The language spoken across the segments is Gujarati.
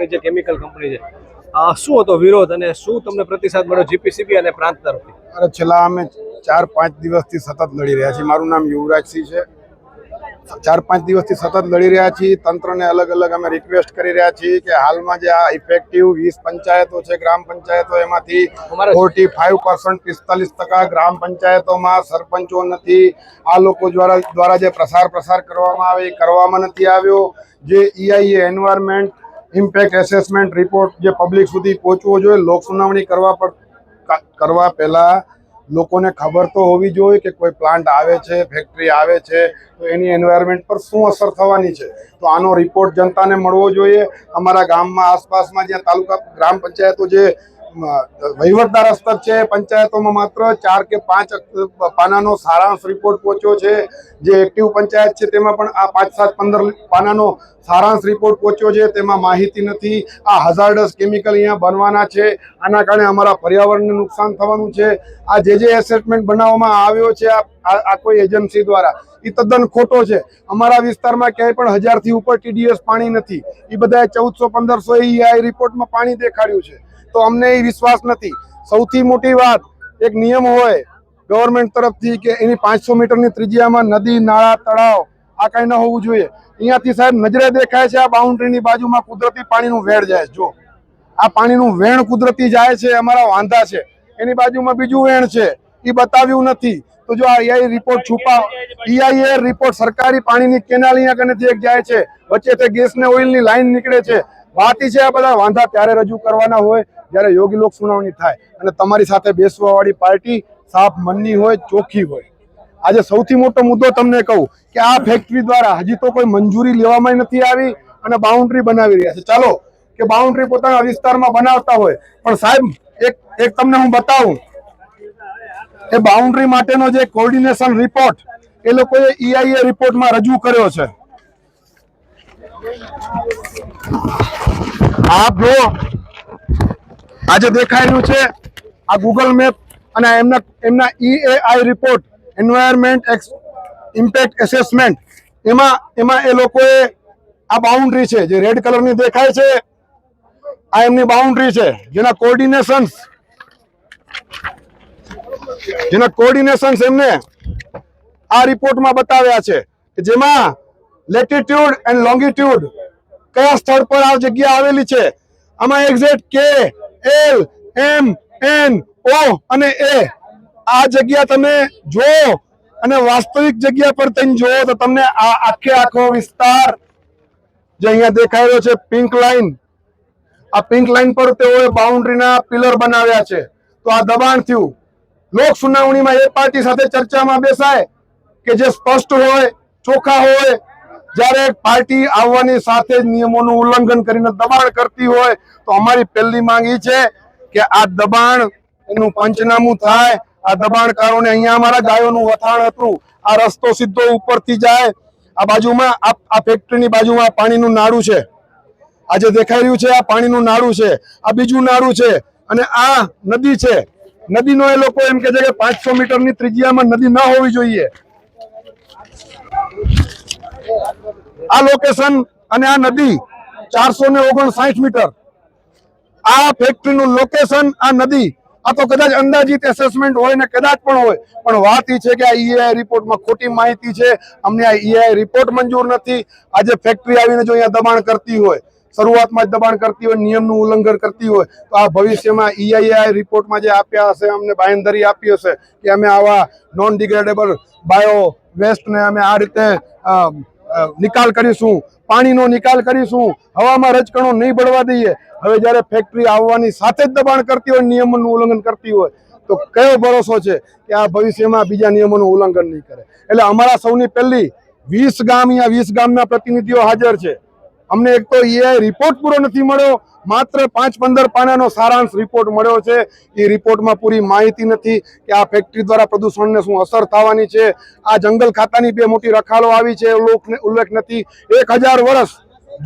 કંપની છે કેમિકલ કંપની છે. આ શું હતો વિરોધ અને શું તમને પ્રતિસાદ મળ્યો જીપીસીબી અને પ્રાંત તરફથી? અરે છેલ્લા અમે ચાર પાંચ દિવસથી સતત લડી રહ્યા છીએ. મારું નામ યુવરાજસિંહ છે. ચાર પાંચ દિવસથી સતત લડી રહ્યા છીએ. તંત્રને અલગ અલગ અમે રિક્વેસ્ટ કરી રહ્યા છીએ કે હાલમાં જે આ ઇફેક્ટિવ વીસ પંચાયતો છે ગ્રામ પંચાયતો એમાંથી ફોર્ટી ફાઈવ પર્સન્ટ પિસ્તાલીસ ટકા ગ્રામ પંચાયતોમાં સરપંચો નથી. આ લોકો દ્વારા દ્વારા જે પ્રસાર પ્રસાર કરવામાં આવે એ કરવામાં નથી આવ્યો. જે EIA environment impact assessment report જે પબ્લિક સુધી પહોંચવો જોઈએ, લોક સુનાવણી કરવા પર કરવા પહેલાં લોકોને ખબર તો હોવી જોઈએ કે કોઈ પ્લાન્ટ આવે છે ફેક્ટરી આવે છે, તો એની એન્વાયરમેન્ટ પર શું અસર થવાની છે. તો આનો રિપોર્ટ જનતાને મળવો જોઈએ. અમારા ગામમાં આસપાસમાં જ્યાં તાલુકા, ગ્રામ પંચાયતો જે વહીવટદાર હસ્તક છે, પંચાયતોમાં માત્ર ચાર કે પાંચ પાનાનો સારાંશ રિપોર્ટ પહોંચ્યો છે. જે એક્ટિવ પંચાયત છે, તેમાં પણ આ પાંચ, સાત, પંદર પાનાનો સારાંશ રિપોર્ટ પહોંચ્યો છે. તેમાં માહિતી નથી. આ હઝાર્ડસ કેમિકલ અહીંયા બનવાના છે. આના કારણે અમારા પર્યાવરણને નુકસાન થવાનું છે. આ જે જે એસેસમેન્ટ બનાવવામાં આવ્યો છે, આ કોઈ એજન્સી દ્વારા એ તદ્દન ખોટો છે. અમારા વિસ્તારમાં ક્યાંય પણ હજારથી ઉપર ટીડીએસ પાણી નથી. એ બધાએ ચૌદસો, પંદરસો એ રિપોર્ટમાં પાણી દેખાડ્યું છે. તો અમને એ વિશ્વાસ નથી. સૌથી મોટી વાત, એક નિયમ હોય ગવર્મેન્ટ તરફથી કે એની પાંચસો મીટરની ત્રિજ્યામાં નદી, નાળા, તળાવ, આ કાંઈ ન હોવું જોઈએ. અહીંયાથી સાહેબ નજરે દેખાય છે આ બાઉન્ડ્રીની બાજુમાં કુદરતી પાણીનું વેણ જાય જો, આ પાણીનું વેણ કુદરતી જાય છે, અમારા વાંધા છે. એની બાજુમાં બીજું વેણ છે, એ બતાવ્યું નથી. તો જો આ ઈઆઈ રિપોર્ટ છુપા ઈઆઈએ રિપોર્ટ સરકારી પાણીની કેનાલ અહીંયા કનેથી એક જાય છે, વચ્ચે તે ગેસ ને ઓઇલની લાઈન નીકળે છે. વાત છે આ બધા વાંધા, ત્યારે રજૂ કરવાના હોય. જ્યારે યોગી લોક સુનાવણી થાય અને તમારી સાથે બેસવા વાળી પાર્ટી સાફ મનની હોય, ચોખ્ખી હોય. આજે સૌથી મોટો મુદ્દો તમને કહું કે આ ફેક્ટરી દ્વારા હજી તો કોઈ મંજૂરી લેવામાં નથી આવી અને બાઉન્ડ્રી બનાવી રહ્યા છે. ચાલો, કે બાઉન્ડ્રી પોતાના વિસ્તારમાં બનાવતા હોય. પણ સાહેબ, એક એક તમને હું બતાવું. એ બાઉન્ડ્રી માટેનો જે કોર્ડિનેશન રિપોર્ટ એ લોકોએ ઈઆઈએ રિપોર્ટમાં રજૂ કર્યો છે. આપ જો આજે દેખાયેલું છે આ ગૂગલ મેપ અને એમના એમના EAI report environment impact assessment એમાં એમાં એ લોકોએ આ બાઉન્ડ્રી છે, જે રેડ કલરની દેખાય છે, આ એમની બાઉન્ડ્રી છે, જેના કોર્ડિનેશન્સ જેના કોર્ડિનેશન્સ એમને આ રિપોર્ટમાં બતાવ્યા છે, કે જેમાં લેટિટ્યુડ એન્ડ લોંગિટ્યુડ કયા સ્થળ પર આ જગ્યા આવેલી છે? આમાં એક્ઝેક્ટ કે એલ એમ એન ઓ અને એ આ જગ્યા તમે જો અને વાસ્તવિક જગ્યા પર તમે જુઓ તો તમને આ આખે આખો વિસ્તાર જે અહીંયા દેખાયેલો છે પિંક લાઈન આ પિંક લાઈન પર તેઓએ બાઉન્ડ્રીના પિલર બનાવ્યા છે. તો આ દબાણ થયું. લોક સુનાવણીમાં એ પાર્ટી સાથે ચર્ચામાં બેસાય કે જે સ્પષ્ટ હોય ચોખ્ખા હોય જ્યારે પાર્ટી આવવાની સાથે જ નિયમોનું ઉલ્લંઘન કરીને દબાણ કરતી હોય, તો અમારી પહેલી માંગ એ છે કે આ દબાણ એનું પંચનામું થાય. આ દબાણકારોને અહીંયા અમારા ગાયોનું વથાણ હતું. આ રસ્તો સીધો ઉપરથી જાય. આ બાજુમાં, આ ફેક્ટરીની બાજુમાં પાણીનું નાળું છે. આજે દેખાઈ રહ્યું છે આ પાણીનું નાળું છે. આ બીજું નાળું છે. અને આ નદી છે. નદીનો એ લોકો એમ કે છે કે પાંચસો મીટરની ત્રિજ્યામાં નદી ન હોવી જોઈએ. આ લોકેશન અને આ નદી ચારસો ને ઓગણસાઠ મીટર. આ ફેક્ટરીનું લોકેશન આ નદી, આ તો કદાચ અંદાજિત એસેસમેન્ટ હોય ને કદાચ પણ હોય, પણ વાત એ છે કે આ ઈઆઈ રિપોર્ટમાં ખોટી માહિતી છે. અમને આ ઈઆઈ રિપોર્ટ મંજૂર નથી. આજે ફેક્ટરી આવીને જો અહીંયા દબાણ કરતી હોય, શરૂઆતમાં જ દબાણ કરતી હોય, નિયમનું ઉલ્લંઘન કરતી હોય, તો આ ભવિષ્યમાં ઈઆઈઆઈ રિપોર્ટમાં જે આપ્યા હશે, અમને બાંયધરી આપી હશે કે અમે આવા નોન ડિગ્રેડેબલ બાયો વેસ્ટને અમે આ રીતે નિકાલ કરીશું. પાણીનો નિકાલ કરીશું. હવામાં રજકણો નહીં બળવા દઈએ. હવે જ્યારે ફેક્ટરી આવવાની સાથે જ દબાણ કરતી હોય, નિયમોનું ઉલ્લંઘન કરતી હોય, તો કયો ભરોસો છે કે આ ભવિષ્યમાં બીજા નિયમોનું ઉલ્લંઘન નહીં કરે? એટલે અમારા સૌની પહેલી વીસ ગામ અહીંયા, વીસ ગામના પ્રતિનિધિઓ હાજર છે. અમને એક તો એ રિપોર્ટ પૂરો નથી મળ્યો, માત્ર પાંચ પંદર પાનાનો સારાંશ રિપોર્ટ મળ્યો છે. એ રિપોર્ટમાં પૂરી માહિતી નથી કે આ ફેક્ટરી દ્વારા પ્રદૂષણને શું અસર થવાની છે. આ જંગલ ખાતાની બે મોટી રખાલો આવી છે ઉલ્લેખ નથી. એક હજાર વર્ષ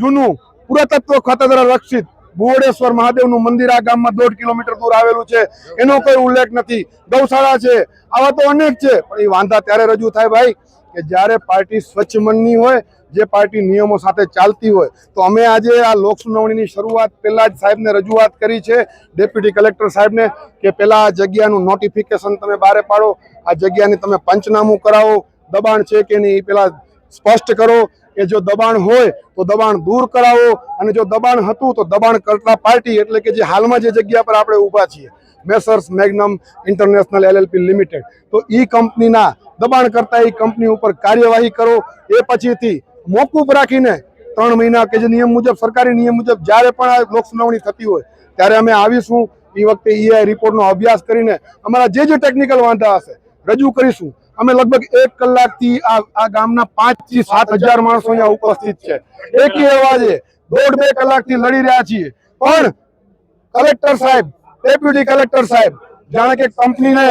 જૂનું પુરાતત્વ ખાતા દ્વારા રક્ષિત ભુવડેશ્વર મહાદેવનું મંદિર આ ગામમાં દોઢ કિલોમીટર દૂર આવેલું છે. એનો કોઈ ઉલ્લેખ નથી. ગૌશાળા છે. આવા તો અનેક છે, પણ એ વાંધા ત્યારે રજૂ થાય ભાઈ. કે જ્યારે પાર્ટી સ્વચ્છ મનની હોય, જે પાર્ટી નિયમો સાથે ચાલતી હોય, તો અમે આજે આ લોક સુનાવણીની શરૂઆત પહેલાં જ સાહેબને રજૂઆત કરી છે. ડેપ્યુટી કલેક્ટર સાહેબને કે પહેલાં આ જગ્યાનું નોટિફિકેશન તમે બહાર પાડો, આ જગ્યાને તમે પંચનામું કરાવો. દબાણ છે કે નહીં પહેલા સ્પષ્ટ કરો કે જો દબાણ હોય, તો દબાણ દૂર કરાવો અને જો દબાણ હતું, તો દબાણ કરતા પાર્ટી એટલે કે જે હાલમાં જે જગ્યા પર આપણે ઊભા છીએ. Messrs Magnum International LLP limited. તો ઈ કંપનીના દબાણ કરતા એ કંપની ઉપર કાર્યવાહી કરો, એ પછીથી મોકૂફ રાખીને ત્રણ મહિના કે જે નિયમ મુજબ, સરકારી નિયમ મુજબ જ્યારે પણ આ લોક થતી હોય, ત્યારે અમે આવીશું એ વખતે ઈઆઈ રિપોર્ટનો અભ્યાસ કરીને અમારા જે જે ટેકનિકલ વાંધા હશે, રજૂ કરીશું. અમે લગભગ એક કલાકથી આ ગામના પાંચથી સાત હજાર માણસો અહીંયા ઉપસ્થિત છે. એક અવાજે દોઢ બે કલાકથી લડી રહ્યા છીએ. પણ કલેક્ટર સાહેબ ડેપ્યુટી કલેક્ટર સાહેબ જાણે કે કંપનીને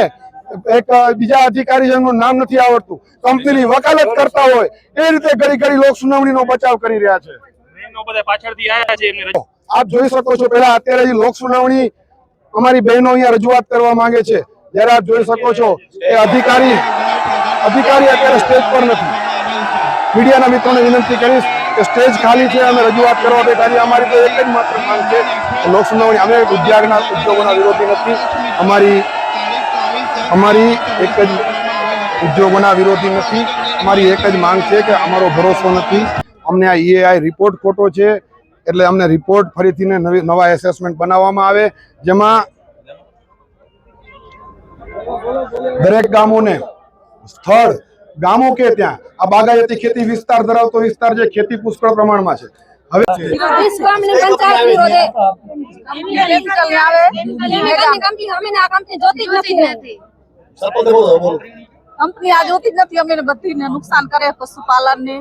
એક બીજા અધિકારી જેમનું નામ નથી આવડતું. કંપનીની વકાલત કરતા હોય એ રીતે ઘડી ઘડી લોક સુનાવણીનો બચાવ કરી રહ્યા છે. આપ જોઈ શકો છો પેલા અત્યારે જે લોક સુનાવણી અમારી બહેનો અહીંયા રજૂઆત કરવા માંગે છે જ્યારે આપ જોઈ શકો છો એ અધિકારી અધિકારી અત્યારે સ્ટેજ પર નથી. મીડિયાના મિત્રોને વિનંતી કરીશ કે સ્ટેજ ખાલી છે, અમે રજૂઆત કરવા બેઠા છીએ. અમારી તો એક જ માત્ર માંગ છે, લોક સુનાવણી. અમે ઉદ્યોગના ઉદ્યોગોના વિરોધી નથી. અમારી અમારી એક જ ઉદ્યોગોના વિરોધી નથી. અમારી એક જ માંગ છે કે અમારો ભરોસો નથી. અમને આ ઈએઆઈ રિપોર્ટ ખોટો છે, એટલે અમને રિપોર્ટ ફરીથી નવી, નવા એસેસમેન્ટ બનાવવામાં આવે. જેમાં દરેક ગામોને સ્થળ ગામો કે ત્યાં? આ બાગાયતી ખેતી વિસ્તાર ધરાવતો વિસ્તાર જે ખેતી પુષ્કળ પ્રમાણમાં છે. હવે કંપની અમે આ કંપની જોતી જ નથી. કંપની આ જોતી જ નથી અમને બધીને નુકસાન કરે પશુપાલન ને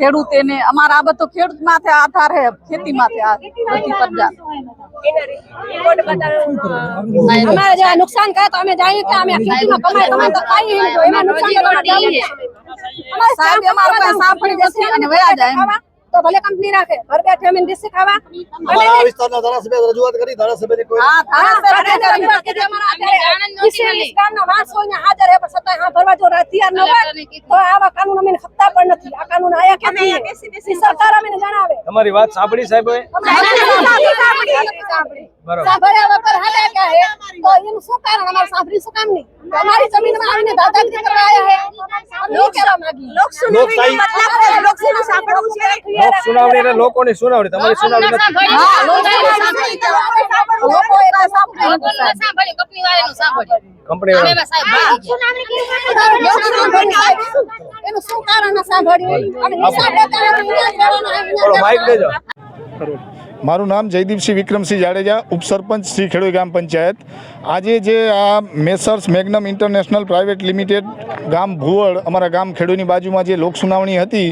ખેડૂતે એને અમારા આ બધો ખેડૂત માથે આધાર હે ખેતી માથે આ બધી પ્રજા. અમારે જે નુકસાન કરે તો અમે જાણીએ કે અમે ખેતીમાં કમાય કમાય તો ખાઈએ એમાં નુકસાન અમારે સાહેબ અમારે પાસે સાંભળી જશે અને વયા જાય. તો ભલે કંપની રાખે. ઘર બેઠે અમે દેશી ખાવા. અમે આ વિસ્તારના ધારાસભ્ય રજૂઆત કરી ધારાસભ્યને કોઈ હા ધારાસભ્ય રજૂઆત કરી. અમારા અત્યારે વીસ વીસ ગામના માણસો અહીંયા હાજર હે પણ છતાંય હા ભરવા જો તૈયાર ન હોય તો આવા કાનૂન અમે હપ્તા પણ નથી. આ કાનૂન આયા કે નહીં સરકાર અમને જણાવે. તમારી વાત સાંભળી સાહેબ સાંભળ્યા વગર હાલે કે હે તો એનું શું કારણ અમારે સાંભળી શું કામ નહીં અમારી જમીનમાં આવીને દાદાગીરી કરવા આયા હે અમે ઈ કહેવા માંગીએ. લોકશાહી લોકશાહીનું સાંભળવું છે લોક સુનાવણી એટલે લોકોની સુનાવણી તમારી સુનાવણી નથી હા લોકો લોકો એના સાંભળી નથી સાહેબ. કંપની એનું શું કારણ સાંભળ્યું અને દેજો મારું નામ જયદીપસિંહ વિક્રમસિંહ જાડેજા, ઉપસરપંચ શ્રી ખેડૂત ગ્રામ પંચાયત. આજે જે આ Messrs Magnum International private limited ગામ ભુવડ અમારા ગામ ખેડૂની બાજુમાં જે લોકસુનાવણી હતી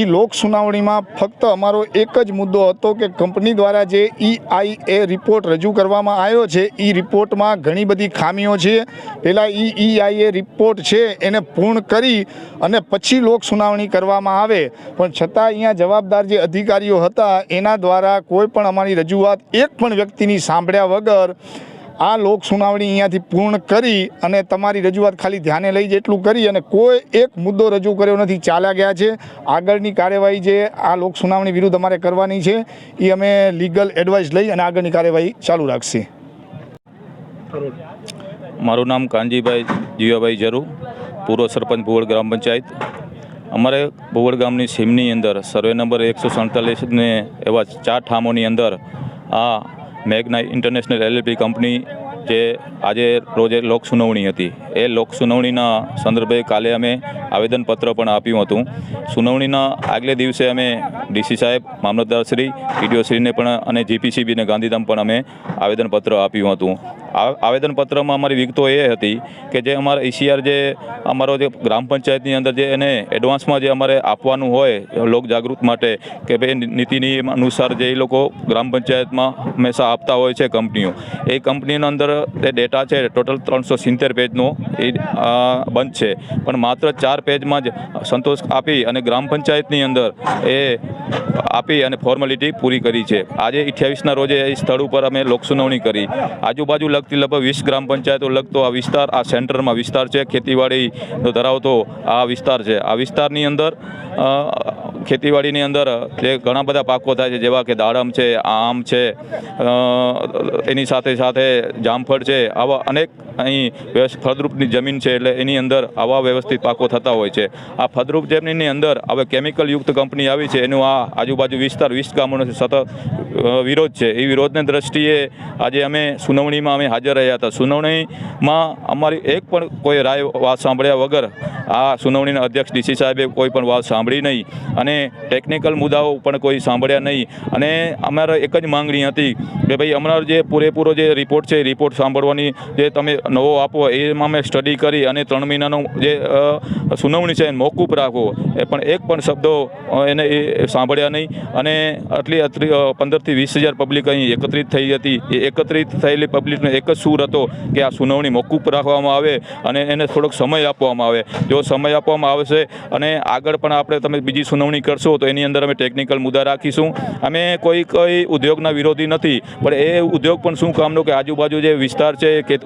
એ લોક સુનાવણીમાં ફક્ત અમારો એક જ મુદ્દો હતો કે કંપની દ્વારા જે ઈઆઈએ રિપોર્ટ રજૂ કરવામાં આવ્યો છે એ રિપોર્ટમાં ઘણી બધી ખામીઓ છે. પહેલાં ઈ ઈઆઈએ રિપોર્ટ છે, એને પૂર્ણ કરી અને પછી લોક સુનાવણી કરવામાં આવે. પણ છતાં અહીંયા જવાબદાર જે અધિકારીઓ હતા, એના દ્વારા કોઈ પણ અમારી રજૂઆત એક પણ વ્યક્તિની સાંભળ્યા વગર આ લોક સુનાવણી અહીંયાથી પૂર્ણ કરી અને તમારી રજૂઆત ખાલી ધ્યાને લઈ જેટલું કરી અને કોઈ એક મુદ્દો રજૂ કર્યો નથી, ચાલ્યા ગયા છે. આગળની કાર્યવાહી જે આ લોક સુનાવણી વિરુદ્ધ અમારે કરવાની છે, એ અમે લીગલ એડવાઇસ લઈ અને આગળની કાર્યવાહી ચાલુ રાખશે. મારું નામ કાનજીભાઈ જીવાભાઈ જરૂ પૂર્વ સરપંચ ભુવડ ગ્રામ પંચાયત. અમારે ભુવડ ગામની સીમની અંદર, સર્વે નંબર એકસો સડતાલીસને એવા ચાર ઠામોની અંદર આ મેઘના ઇન્ટરનેશનલ એલએલપી કંપની જે આજે રોજે લોક સુનાવણી હતી. એ લોક સુનાવણીના સંદર્ભે કાલે અમે આવેદનપત્ર પણ આપ્યું હતું. સુનાવણીના આગલે દિવસે અમે ડીસી સાહેબ, મામલતદારશ્રી, પીડીઓશ્રીને પણ અને જીપીસીબીને ગાંધીધામ પણ અમે આવેદનપત્ર આપ્યું હતું. આવેદનપત્રમાં અમારી વિગતો એ હતી કે જે અમારા ઈસીઆર જે અમારો જે ગ્રામ પંચાયતની અંદર જે એને એડવાન્સમાં જે અમારે આપવાનું હોય લોક જાગૃત માટે કે ભાઈ નીતિ નિયમ અનુસાર જે એ લોકો ગ્રામ પંચાયતમાં હંમેશા આપતા હોય છે કંપનીઓ. એ કંપનીના અંદર તે ડેટા છે ટોટલ ત્રણસો સિત્તેર પેજનો એ બંધ છે. પણ માત્ર ચાર પેજમાં જ સંતોષ આપી અને ગ્રામ પંચાયતની અંદર એ આપી અને ફોર્મેલિટી પૂરી કરી છે. આજે અઠ્યાવીસના રોજે એ સ્થળ ઉપર અમે લોકસુનાવણી કરી. આજુબાજુ લગભગ લગતી લગભગ વીસ ગ્રામ પંચાયતો લગતો આ વિસ્તાર, આ સેન્ટરમાં વિસ્તાર છે, ખેતીવાડી ધરાવતો આ વિસ્તાર છે. આ વિસ્તારની અંદર ખેતીવાડીની અંદર, જે ઘણા બધા પાકો થાય છે, જેવા કે દાડમ છે, આમ છે એની સાથે સાથે જામફળ છે, આવા અનેક અહીં ફળદ્રુપની જમીન છે એટલે એની અંદર આવા વ્યવસ્થિત પાકો થતા હોય છે. આ ફળદ્રુપ જમીનની અંદર હવે કેમિકલ યુક્ત કંપની આવી છે. એનું આ આજુબાજુ વિસ્તાર વીસ ગામોનો સતત વિરોધ છે. એ વિરોધની દ્રષ્ટિએ આજે અમે સુનાવણીમાં અમે હાજર રહ્યા હતા. સુનાવણીમાં અમારી એક પણ કોઈ રાય વાત સાંભળ્યા વગર આ સુનાવણીના અધ્યક્ષ ડીસી સાહેબે કોઈ પણ વાત સાંભળી નહીં અને ટેકનિકલ મુદ્દાઓ પણ કોઈ સાંભળ્યા નહીં. અને અમારે એક જ માંગણી હતી કે ભાઈ અમારો જે પૂરેપૂરો જે રિપોર્ટ છે રિપોર્ટ સાંભળવાની જે તમે નવો આપવો, એમાં અમે સ્ટડી કરી અને ત્રણ મહિનાનો જે સુનાવણી છે એને મોકૂફ રાખવો. એ પણ એક પણ શબ્દો એને એ સાંભળ્યા નહીં. અને આટલી આટલી પંદરથી વીસ હજાર પબ્લિક અહીં એકત્રિત થઈ હતી. એ એકત્રિત થયેલી પબ્લિકનો એક જ સૂર હતો કે આ સુનાવણી મોકૂફ રાખવામાં આવે અને એને થોડોક સમય આપવામાં આવે. જો સમય આપવામાં આવશે અને આગળ પણ આપણે તમે બીજી સુનાવણી કરશો, તો એની અંદર અમે ટેકનિકલ મુદ્દા રાખીશું. અમે કોઈ કોઈ ઉદ્યોગના વિરોધી નથી, પણ એ ઉદ્યોગ પણ શું કામનો કે આજુબાજુ જે વિસ્તાર છે કે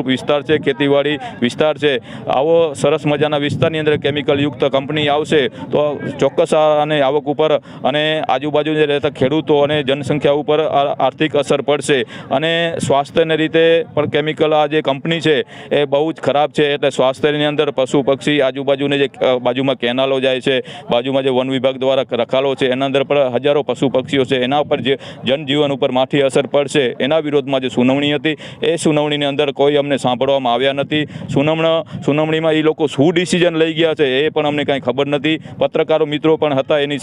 ફળદ્રુપ વિસ્તાર છે, ખેતીવાડી વિસ્તાર છે. આવો સરસ મજાના વિસ્તારની અંદર કેમિકલ યુક્ત કંપની આવશે તો ચોક્કસ અને આવક ઉપર અને આજુબાજુ રહેતા ખેડૂતો અને જનસંખ્યા ઉપર આર્થિક અસર પડશે. અને સ્વાસ્થ્યને રીતે પણ કેમિકલ આ જે કંપની છે, એ બહુ જ ખરાબ છે. એટલે સ્વાસ્થ્યની અંદર પશુ પક્ષી આજુબાજુને જે બાજુમાં કેનાલો જાય છે, બાજુમાં જે વન વિભાગ દ્વારા રખાલો છે, એના અંદર પણ હજારો પશુ પક્ષીઓ છે. એના ઉપર જે જનજીવન ઉપર માઠી અસર પડશે, એના વિરોધમાં જે સુનાવણી હતી, એ સુનાવણીની અંદર કોઈ અમને સાંભળવામાં આવ્યા નથી. સુનાવણા, સુનાવણીમાં એ લોકો શું ડિસિઝન લઈ ગયા છે એ પણ અમને કાંઈ ખબર નથી. પત્રકારો, મિત્રો પણ હતા એની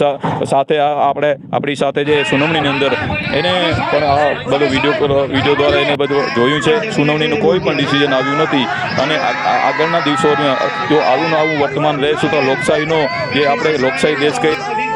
સાથે આપણે, આપણી સાથે જે સુનામણીની અંદર એને પણ આ બધો વીડિયો વીડિયો દ્વારા એને બધું જોયું છે. સુનામણીનું કોઈ પણ ડિસિઝન આવ્યું નથી. અને આગળના દિવસોમાં જો આવું આવું વર્તમાન રહેશું તો લોકશાહીનો જે આપણે લોકશાહી દેશ કહી